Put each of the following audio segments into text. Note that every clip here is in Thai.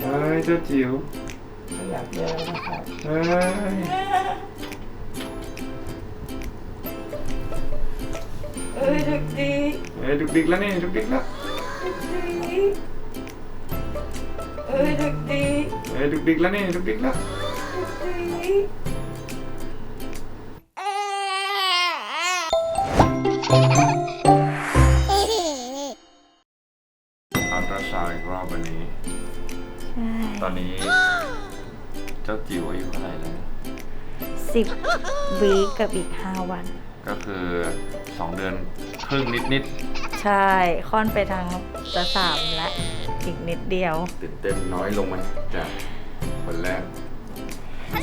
เฮ้ยเจ้าจิ๋วขยับเยอะนะครับ เฮ้ยเอ้ยดึกดีเฮ้ยดุกดิกแล้วนี่ดุกดิกแล้วดึกดีเอ้ยดึกดีเฮ้ยดุกดิกแล้วนี่ดุกดิกแล้วดึกดีอั ใช่ตอนนี้เจ้าจิ๋วอายุเท่าไหร่แล้วสิบวีคกับอีกห้าวัน ก็คือสองเดือนครึ่งนิดใช่ค่อนไปทางจะสามและอีกนิดเดียว ๆตื่นเต้นน้อยลงไหมจากคนแรก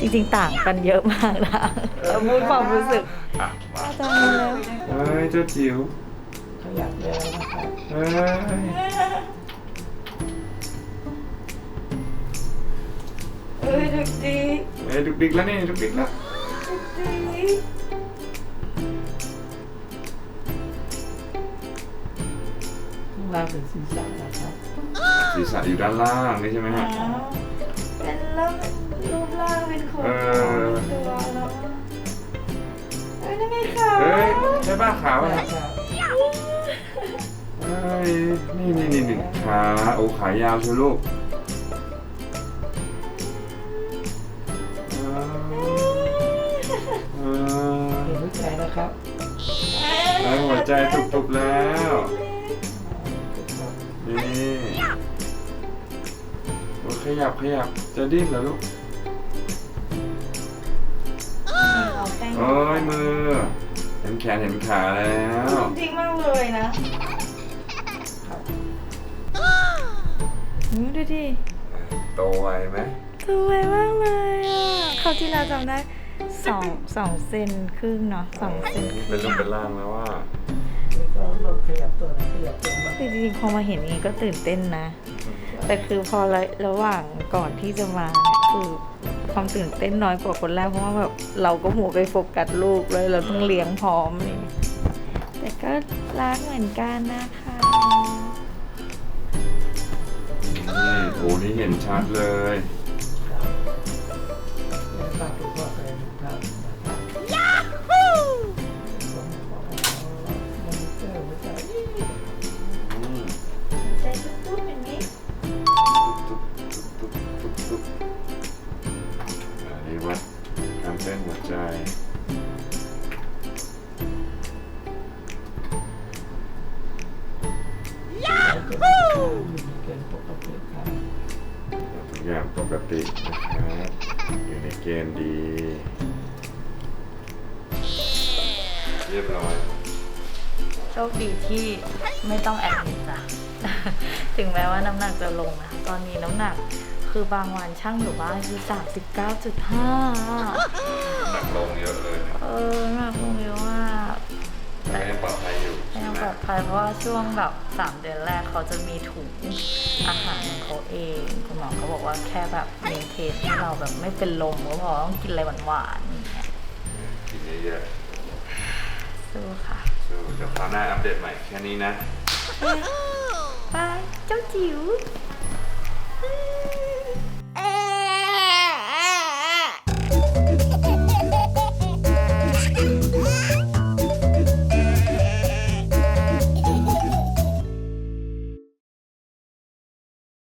จริงๆต่างกันเยอะมากนะเราพูดความรู้สึกอะมาอาจารย์แล้ว เฮ้ยเจ้าจิ๋วขยับเยอะนะครับเฮ้ย อ้ยดึกดีเฮ้ยดุกดิกแล้วนี่ดุกดิกแล้วดึกดีข้างล่างเป็นศีรษะนะครับศีรษะอยู่ด้านล่างนี่ใช่ไหมฮะ อ้าวเป็นร่างรูปร่างเป็นคนเออ ตัวแล้วเอ้ยนั่นไงคะเฮ้ยใช่ป่ะขาวใช่อะครับเฮ้ยนี่นี่นี่นี่ขาโอ้ขายาวใช่ลูก ใจนะครับเออหัวใจตุบๆแล้วครับนี่โอ้ขยับขยับจะดิ้นเหรอลูกเอาแป้งโอ้ยมือ เห็นแขนเห็นขาแล้วจริงมากเลยนะอืมดูดิโตไวไหมสวยมากเลยอะคราวที่เราจำได้ สองสองเซนครึ่งเนาะสองเซนนี่เป็นรูปเป็นร่างแล้วว่าแล้วก็ลองขยับตัวนะขยับตัวมาคือจริงๆพอมาเห็นอย่างนี้ก็ตื่นเต้นนะ แต่คือพอระระหว่างก่อนที่จะมาเนี่ยคือความตื่นเต้นน้อยกว่าคนแรกเพราะว่าแบบเราก็หัวไปโฟกัสลูกเลยเราต้องเลี้ยงพร้อมอะไรอย่างเงี้ยแต่ก็รักเหมือนกันนะคะ นี่โอ้นี่เห็นชัดเลยแล้วฝากคุณพ่อไปทุกท่าน อย่างปกตินะครับ อยู่ในเกณฑ์ดี เรียบร้อย โชคดีที่ไม่ต้องแอดมิดจ้ะ ถึงแม้ว่าน้ำหนักจะลงนะ ตอนนี้น้ำหนักคือบางวันช่างอยู่บ้านคือ 39.5 หนักลงเยอะเลยนะ เออน้ำหนักลงเยอะมาก ลอดภัยเพราะว่าช่วงแบบสามเดือนแรกเขาจะมีถุงอาหารของเขาเอง คุณหมอเขาบอกว่าแค่แบบเมนเทนให้เราแบบไม่เป็นลมก็พอต้องกินอะไรหวานๆอย่างเงี้ยกินเยอะสู้ค่ะๆสู้เดี๋ยวคราวหน้าอัปเดตใหม่แค่นี้นะ บายเจ้าจิ๋ว